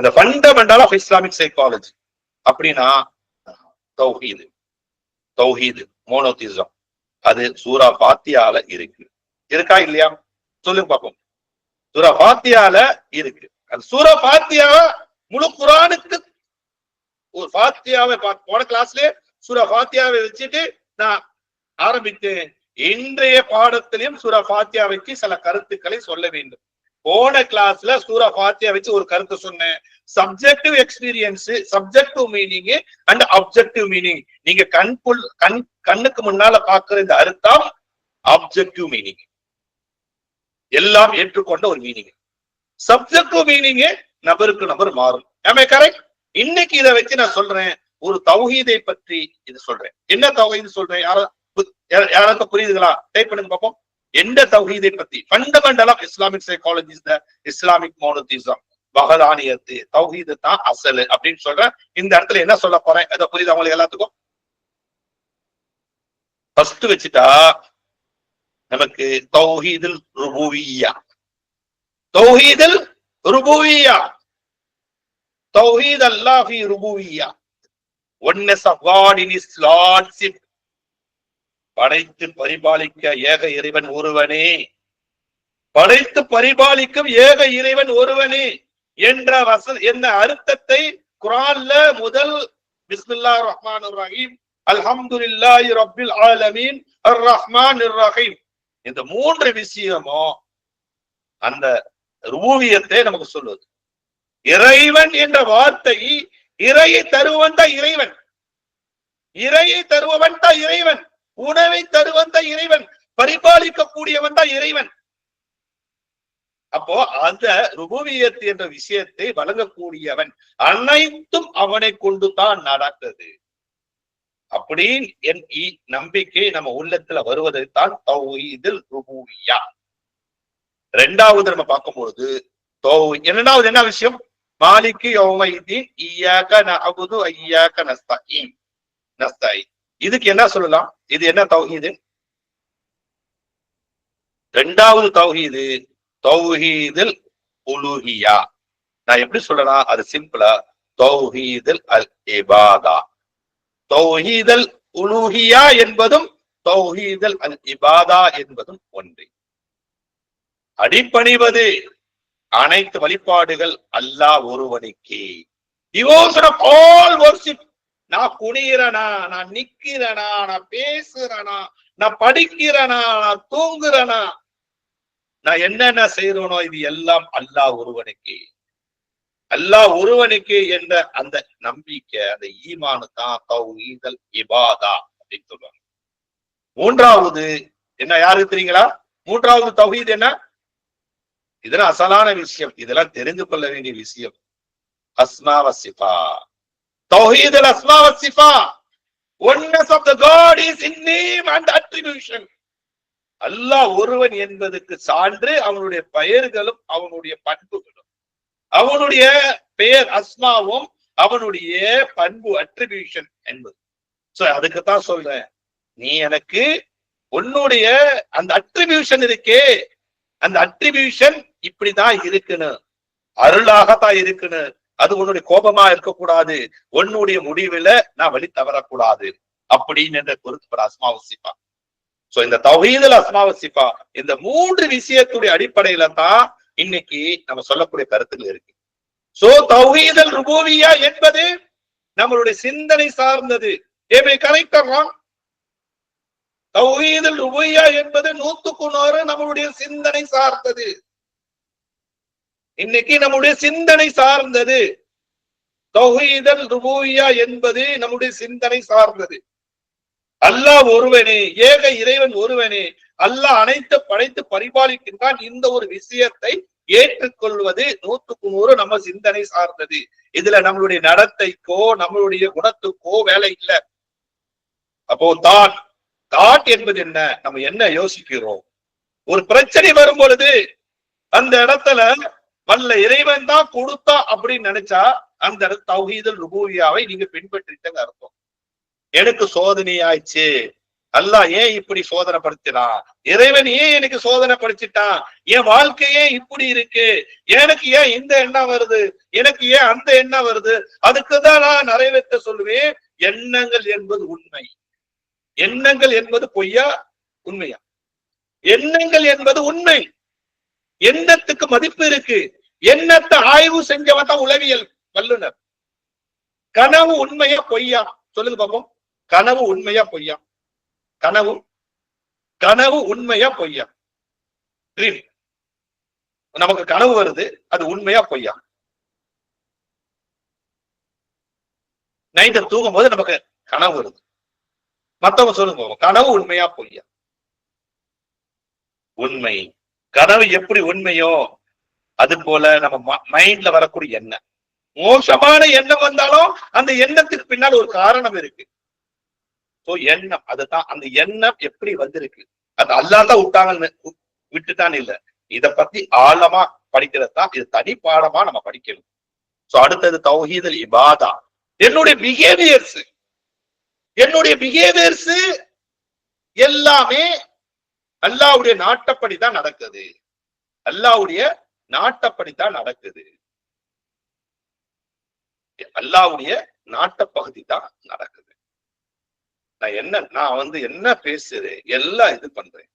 அந்த fundamental of Islamic psychology அப்படின்னா தௌஹீது. தௌஹீது மோனோதிசம் அது சூரா பாத்தியால இருக்கு. இருக்கா இல்லையா? சொல்லுங்க பாப்போம் சூரா பாத்தியால இருக்கு. அந்த சூரா பாத்தியா முழு குரானுக்கு ஒரு பாத்தியாவை போன கிளாஸ்லயே சூரா பாத்தியாவை வச்சுட்டு நான் ஆரம்பித்தேன். இன்றைய பாடத்திலையும் சூரா பாத்தியாவைக்கு சில கருத்துக்களை சொல்ல வேண்டும். போன கிளாஸ்ல சூரா ஃபாத்தியா வச்சு ஒரு கருத்து சொன்னேன். Subjective experience subjective meaning and objective meaning நீங்க கண் புல் கண் கண்ணுக்கு முன்னால பாக்குற இந்த அர்த்தம் அப்ஜெக்டிவ் மீனிங் எல்லாம் ஏற்றுக்கொண்ட ஒரு மீனிங் சப்ஜெக்டிவ் மீனிங் நபருக்கு நபர் மாறும். ஆமே கரெக்ட் இன்னைக்கு இதை வச்சு நான் சொல்றேன். ஒரு தௌஹீதை பற்றி இது சொல்றேன். என்ன தௌஹீது சொல்றேன். யாரும் யாராவது புரியுதுங்களா? டைப் பண்ணுங்க பார்ப்போம் எந்த தௌஹீதை பத்தி? Fundamental of Islamic psychology the Islamic monotheism பகதானியத்து தௌஹீது தான் அசலு அப்படின்னு சொல்றேன் இந்த இடத்துல என்ன சொல்ல போறேன்? அதை புரியுது அவங்களுக்கு எல்லாத்துக்கும்? ஃபர்ஸ்ட் வச்சுட்டா நமக்கு தௌஹீதுல் ருபூவியா தௌஹீதுல் ருபூவியா தௌஹீத் அல்லாஹி ருபூவியா oneness of God in his lordship படைத்து பரிபாலிக்க ஏக இறைவன் ஒருவனே. படைத்து பரிபாலிக்கும் ஏக இறைவன் ஒருவனே என்ற வச என்ற அர்த்தத்தை குரான்ல முதல் பிஸ்மில்லா ரஹ்மான் ரஹீம் அல்ஹம்துலில்லாஹி ரப்பில் ஆலமீன் அர் ரஹ்மான் ரஹீம் இந்த மூன்று விஷயமும் அந்த ரூவியத்தை நமக்கு சொல்லுது. இறைவன் என்ற வார்த்தை இறையை தருவன் தான் இறைவன். இறையை தருபவன் தான் இறைவன். உணவை தருவந்த இறைவன் பரிபாலிக்க கூடியவன் தான் இறைவன். அப்போ அந்த ருபுவியத்து என்ற விஷயத்தை வழங்கக்கூடியவன் அனைத்தும் அவனை கொண்டு தான் நடக்குது அப்படின்னு என் இ- நம்பிக்கை நம்ம உள்ளத்துல வருவதைத்தான் தௌஹீதுல் ருபூவியா ரெண்டாவது நம்ம பார்க்கும்பொழுது பொழுது இரண்டாவது என்ன விஷயம்? மாலிக்கு யோமைதீன் ஐயாக்க நகுது ஐயாக்க நஸ்தஈன் நஸ்தஈன் இதுக்கு என்ன சொல்லலாம்? இது என்ன தௌஹீது? ரெண்டாவது தௌஹீது தௌஹீதில் உலுஹியா. நான் எப்படி சொல்லலாம் அது சிம்பிளா தௌஹீதில் அல் இபாதா. தௌஹீதல் உலுஹியா என்பதும் தௌஹீதல் அல் இபாதா என்பதும் ஒன்று. அடிப்பணிவது அனைத்து வழிபாடுகள் அல்லாஹ் ஒருவனுக்கே. டிவோஷன் ஆஃப் ஆல் வர்ஷிப் நான் குனிகிறனா நான் நிக்கிறனா நான் பேசுறனா நான் படிக்கிறனா நான் தூங்குறனா? நான் என்னென்ன செய்யறனோ இது எல்லாம் அல்லாஹ் ஒருவனுக்கு. அல்லாஹ் ஒருவனுக்கு என்ற அந்த நம்பிக்கை அந்த ஈமானு தான் தௌஹீதல் இபாதா அப்படின்னு சொல்லுவாங்க. மூன்றாவது என்ன யாரு தெரியுங்களா மூன்றாவது தௌஹீத் என்ன? இதெல்லாம் அசலான விஷயம். இதெல்லாம் தெரிந்து கொள்ள வேண்டிய விஷயம். அஸ்மா Tawheed al Asma wa Sifa. Oneness of the God is in name and attribution அல்லாஹ் ஒருவன் என்பதற்கு சான்று அவனுடைய பெயர்களும் அவனுடைய பண்புகளும். அவனுடைய பெயர் அஸ்மாவும் அவனுடைய பண்பு அட்ரிபியூஷன் என்பது. சோ அதுக்குத்தான் சொல்றேன். நீ எனக்கு உன்னுடைய அந்த அட்ரிபியூஷன் இருக்கே. அந்த அட்ரிபியூஷன் இப்படிதான் இருக்கணும். அருளாகத்தான் இருக்கணும். அது உன்னுடைய கோபமா இருக்கக்கூடாது. உன்னுடைய முடிவுல நான் வழி தவறக்கூடாது. அப்படின்னு என்ற பொறுத்து அஸ்மாவசிப்பா சோ இந்த தவீதல் அஸ்மாவசிப்பா இந்த மூன்று விஷயத்துடைய அடிப்படையில தான் இன்னைக்கு நம்ம சொல்லக்கூடிய கருத்துக்கள் இருக்கு. சோ தௌஹீதல் ருபூவியா என்பது நம்மளுடைய சிந்தனை சார்ந்தது. ஏமே கரெக்டர்லாம் தௌஹீதல் ருபூவியா என்பது நூத்துக்கு நூறு நம்மளுடைய சிந்தனை சார்ந்தது. இன்னைக்கு நம்முடைய சிந்தனை சார்ந்தது. தொகைதல் ருபூயா என்பது நம்முடைய சிந்தனை சார்ந்தது. அல்லாஹ் ஒருவனே ஏக இறைவன் ஒருவனே அல்லாஹ் அனைத்து படைத்து பரிபாலிக்கின்றான். இந்த ஒரு விஷயத்தை ஏற்றுக்கொள்வது நூத்துக்கு நூறு நம்ம சிந்தனை சார்ந்தது. இதுல நம்மளுடைய நடத்தைக்கோ நம்மளுடைய குணத்துக்கோ வேலை இல்லை. அப்போ தாட் தாட் என்பது என்ன? நம்ம என்ன யோசிக்கிறோம்? ஒரு பிரச்சனை வரும் பொழுது அந்த இடத்துல வல்ல இறைவன் தான் கொடுத்தா அப்படின்னு நினைச்சா அந்த இடத்து தௌஹீதல் ருபூவியாவை நீங்க பின்பற்றிட்டங்க அர்த்தம். எனக்கு சோதனை ஆயிடுச்சு. அல்லாஹ் ஏன் இப்படி சோதனை படுத்தினான் இறைவன் ஏன் எனக்கு சோதனை படுத்திட்டான் என் வாழ்க்கையே இப்படி இருக்கு. எனக்கு ஏன் இந்த எண்ணம் வருது? எனக்கு ஏன் அந்த எண்ணம் வருது? அதுக்குதான் நான் நிறைவேற்ற சொல்லுவேன். எண்ணங்கள் என்பது உண்மை. எண்ணங்கள் என்பது பொய்யா? உண்மையா? எண்ணங்கள் என்பது உண்மை. எண்ணத்துக்கு மதிப்பு இருக்கு. எண்ணத்தை ஆய்வு செஞ்சவன் தான் உளவியல் வல்லுனர் கனவு உண்மையா பொய்யா? சொல்லுங்க பாப்போம். கனவு உண்மையா பொய்யா? கனவு. கனவு உண்மையா பொய்யா? ட்ரீம் நமக்கு கனவு வருது அது உண்மையா பொய்யா? நைட்டு தூங்கும் போது நமக்கு கனவு வருது. மத்தவங்க சொல்லுங்க கனவு உண்மையா பொய்யா? உண்மை. கனவு எப்படி உண்மையோ அது போல நம்ம மைண்ட்ல வரக்கூடிய எண்ணம். மோசமான எண்ணம் வந்தாலும் அந்த எண்ணத்துக்கு பின்னால் ஒரு காரணம் இருக்கு. சோ எண்ணம் அதுதான் அந்த எண்ணம் எப்படி வந்திருக்கு. அது அல்லாதான் விட்டாங்கன்னு வி- விட்டுட்டான்னு இல்ல. இத பத்தி ஆழமா படிக்கிறது தான் இது தனி பாடமா நம்ம படிக்கணும். சோ அடுத்தது தௌஹீதல் இபாதா. என்னுடைய பிஹேவியர்ஸ் என்னுடைய பிஹேவியர்ஸ் எல்லாமே அல்லாவுடைய நாட்டப்படி தான் நடக்குது. அல்லாவுடைய நாட்டப்படி தான் நடக்குது. அல்லாவுடைய நாட்டப்பகுதி தான் நடக்குது. நான் என்ன நான் வந்து என்ன பேசுறது எல்லாம் இது பண்றேன்.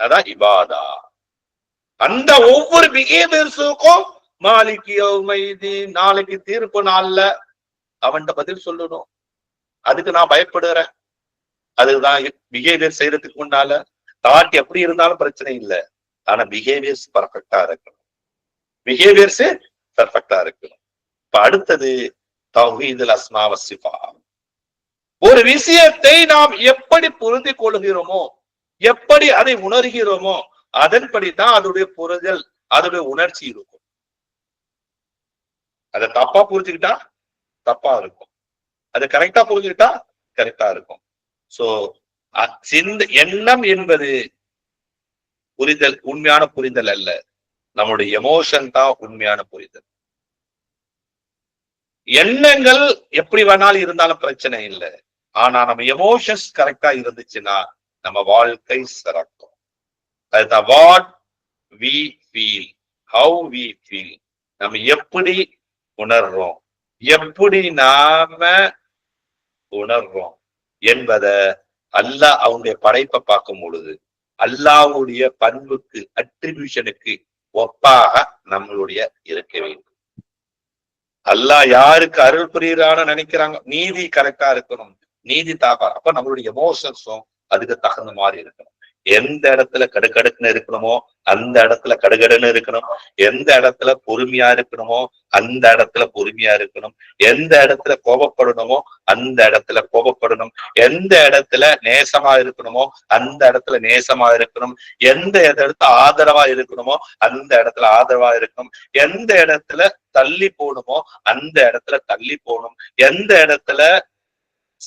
அதான் இபாதா. அந்த ஒவ்வொரு பிஹேவியர்ஸுக்கும் மாலிக்கு மைதி நாளைக்கு தீர்ப்பு நாள்ல அவன்கிட்ட பதில் சொல்லணும். அதுக்கு நான் பயப்படுறேன். அதுதான் பிஹேவியர் செய்யறதுக்கு முன்னால தாட் எப்படி இருந்தாலும் பிரச்சனை இல்லை. ஆனா பிஹேவியர்ஸ் பர்ஃபெக்டா இருக்கணும். பிஹேவியர்ஸ் பர்ஃபெக்டா இருக்கணும். இப்ப அடுத்தது தௌஹீதுல் அஸ்மா ஒரு விஷயத்தை நாம் எப்படி புரிந்து கொள்கிறோமோ எப்படி அதை உணர்கிறோமோ அதன்படிதான் அதோடைய புரிதல் அதோடைய உணர்ச்சி இருக்கும். அதை தப்பா புரிஞ்சுக்கிட்டா தப்பா இருக்கும். அதை கரெக்டா புரிஞ்சுக்கிட்டா கரெக்டா இருக்கும். சோ சிந்த எண்ணம் என்பது புரிதல் உண்மையான புரிதல் அல்ல. நம்முடைய எமோஷன் தான் உண்மையான புரிதல். எண்ணங்கள் எப்படி வேணாலும் இருந்தாலும் பிரச்சனை இல்லை. ஆனா நம்ம எமோஷன்ஸ் கரெக்டா இருந்துச்சுன்னா நம்ம வாழ்க்கை சிறக்கும். அதுதான் what we feel how we feel நம்ம எப்படி உணர்றோம்? எப்படி நாம உணர்றோம்? என்பதை அல்லாஹ் அவனுடைய படைப்பை பார்க்கும் பொழுது அல்லாஹ்வுடைய பண்புக்கு அட்ரிபியூஷனுக்கு ஒப்பாக நம்மளுடைய இருக்க வேண்டும். அல்லாஹ் யாருக்கு அருள் புரியுறான்னு நினைக்கிறாங்க? நீதி கரெக்டா இருக்கணும். நீதி தாக்கா அப்ப நம்மளுடைய எமோஷன்ஸும் அதுக்கு தகுந்த மாதிரி இருக்கணும். எந்த இடத்துல கடுக்கடுக்குன்னு இருக்கணுமோ அந்த இடத்துல கடுகடுன்னு இருக்கணும். எந்த இடத்துல பொறுமையா இருக்கணுமோ அந்த இடத்துல பொறுமையா இருக்கணும். எந்த இடத்துல கோபப்படணுமோ அந்த இடத்துல கோபப்படணும். எந்த இடத்துல நேசமா இருக்கணுமோ அந்த இடத்துல நேசமா இருக்கணும். எந்த இடத்துல ஆதரவா இருக்கணுமோ அந்த இடத்துல ஆதரவா இருக்கணும். எந்த இடத்துல தள்ளி போகணுமோ அந்த இடத்துல தள்ளி போகணும். எந்த இடத்துல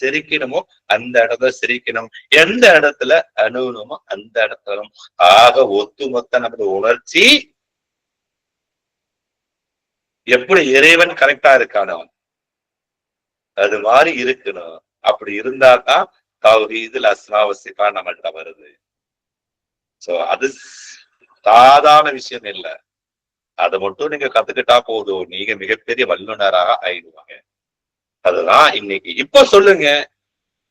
சிரிக்கணுமோ அந்த இடத்துல சிரிக்கணும். எந்த இடத்துல அணுகணுமோ அந்த இடத்துல ஆக ஒத்துமொத்த நமது உணர்ச்சி எப்படி இறைவன் கரெக்டா இருக்கானவன் அது மாதிரி இருக்கணும். அப்படி இருந்தா தான் தௌஹீதுல் அஸ்மாவசிஃபா நம்மகிட்ட வருது. சோ அது சாதாரண விஷயம் இல்ல. அதை மட்டும் நீங்க கத்துக்கிட்டா போதும். நீங்க மிகப்பெரிய வல்லுனராக ஆயிடுவாங்க. அதுதான் இன்னைக்கு இப்ப சொல்லுங்க.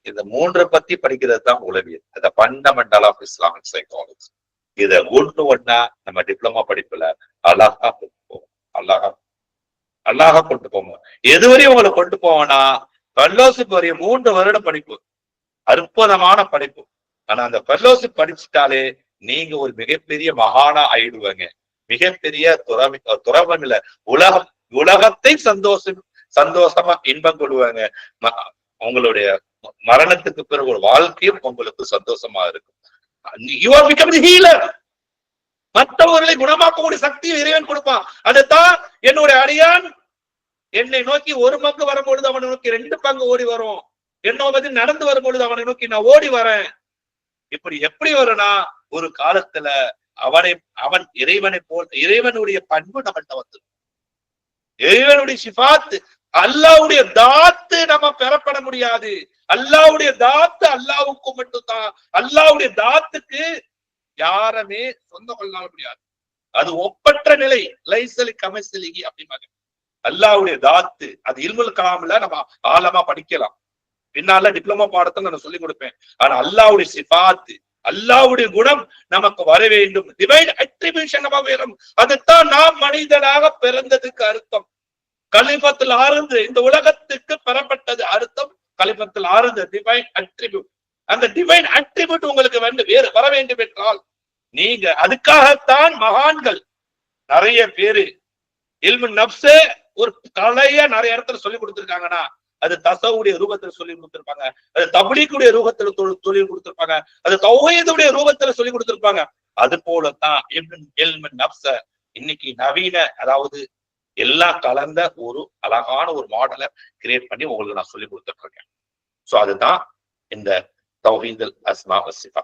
இந்த மூன்றை பத்தி படிக்கிறது தான் உளவியல். இந்த ஃபண்டமெண்டல் ஆஃப் இஸ்லாமிக் சைக்காலஜி இத ஒண்ணு ஒண்ணா நம்ம டிப்ளமா படிப்புல அழகா கொண்டு போவோம். அழகா. அழகா கொண்டு போவோம். எதுவரையும் உங்களை கொண்டு போவோம்னா ஃபெல்லோஷிப் வரையும் மூன்று வருட படிப்பு. அற்புதமான படிப்பு. ஆனா அந்த ஃபெல்லோஷிப் படிச்சுட்டாலே நீங்க ஒரு மிகப்பெரிய மகானா ஆயிடுவாங்க. மிகப்பெரிய துறவி துறவம் இல்ல உலகம் உலகத்தை சந்தோஷம் சந்தோஷமா இன்பம் கொள்வாங்க. ம- மரணத்துக்கு பிறகு ஒரு வாழ்க்கையும் உங்களுக்கு சந்தோஷமா இருக்கும். யூ ஆர் பிகம் ஹீலர் மற்றவர்களை குணமாக்கக்கூடிய சக்தியும் இறைவன் கொடுப்பான். அதுதான் என்னுடைய அடியான் என்னை நோக்கி ஒரு பங்கு வரும்பொழுது அவனை நோக்கி ரெண்டு பங்கு ஓடி வரும். என்ன பத்தி நடந்து வரும்பொழுது அவனை நோக்கி நான் ஓடி வரேன். இப்படி எப்படி வரும்னா ஒரு காலத்துல அவனை அவன் இறைவனை போல் இறைவனுடைய பண்பு நம்மள்ட்ட வந்து இறைவனுடைய சிபாத்து அல்லாவுடைய தாத்து நம்ம பெறப்பட முடியாது. அல்லாவுடைய தாத்து அல்லாவுக்கு மட்டும்தான். அல்லாவுடைய தாத்துக்கு யாருமே சொந்த கொள்ள முடியாது. அது ஒப்பற்ற நிலை. லைசலி கமசலிகி அப்படிம்பாங்க. அல்லாவுடைய தாத்து அது இல்முல் கலாம்ல நம்ம ஆழமா படிக்கலாம். பின்னால டிப்ளமோ பாடத்தை நான் சொல்லி கொடுப்பேன். ஆனா அல்லாவுடைய சிபாத்து அல்லாவுடைய குணம் நமக்கு வர வேண்டும். டிவைன் அட்ரிபியூஷன் வேணும். அதுதான் நாம் மனிதனாக பிறந்ததுக்கு அர்த்தம். கலிபத்தில் ஆறுந்து இந்த உலகத்துக்கு பெறப்பட்டது அர்த்தம் கலிபத்தில் ஆறுந்து டிவைன் அட்ரிபியூட் அந்த டிவைன் அட்ரிபியூட் உங்களுக்கு வந்து வேறு வர வேண்டும் என்றால் நீங்க அதுக்காகத்தான் மகான்கள். நிறைய பேரு. இல்மு நப்சே ஒரு கலைய நிறைய இடத்துல சொல்லி கொடுத்துருக்காங்கன்னா அது தசவுடைய ரூபத்துல சொல்லி கொடுத்திருப்பாங்க. அது தபிலிக்குடைய ரூபத்துல சொல்லி கொடுத்திருப்பாங்க. அது தௌஹீதுடைய ரூபத்துல சொல்லி கொடுத்திருப்பாங்க. அது போலத்தான் இப்னு இல்மு நப்ச இன்னைக்கு நவீன அதாவது எல்லாம் கலந்த ஒரு அழகான ஒரு மாடலை கிரியேட் பண்ணி உங்களுக்கு நான் சொல்லி கொடுத்துட்டு இருக்கேன். சோ அதுதான் இந்த தௌஹீந்தல் அஸ்மா வசிஃபா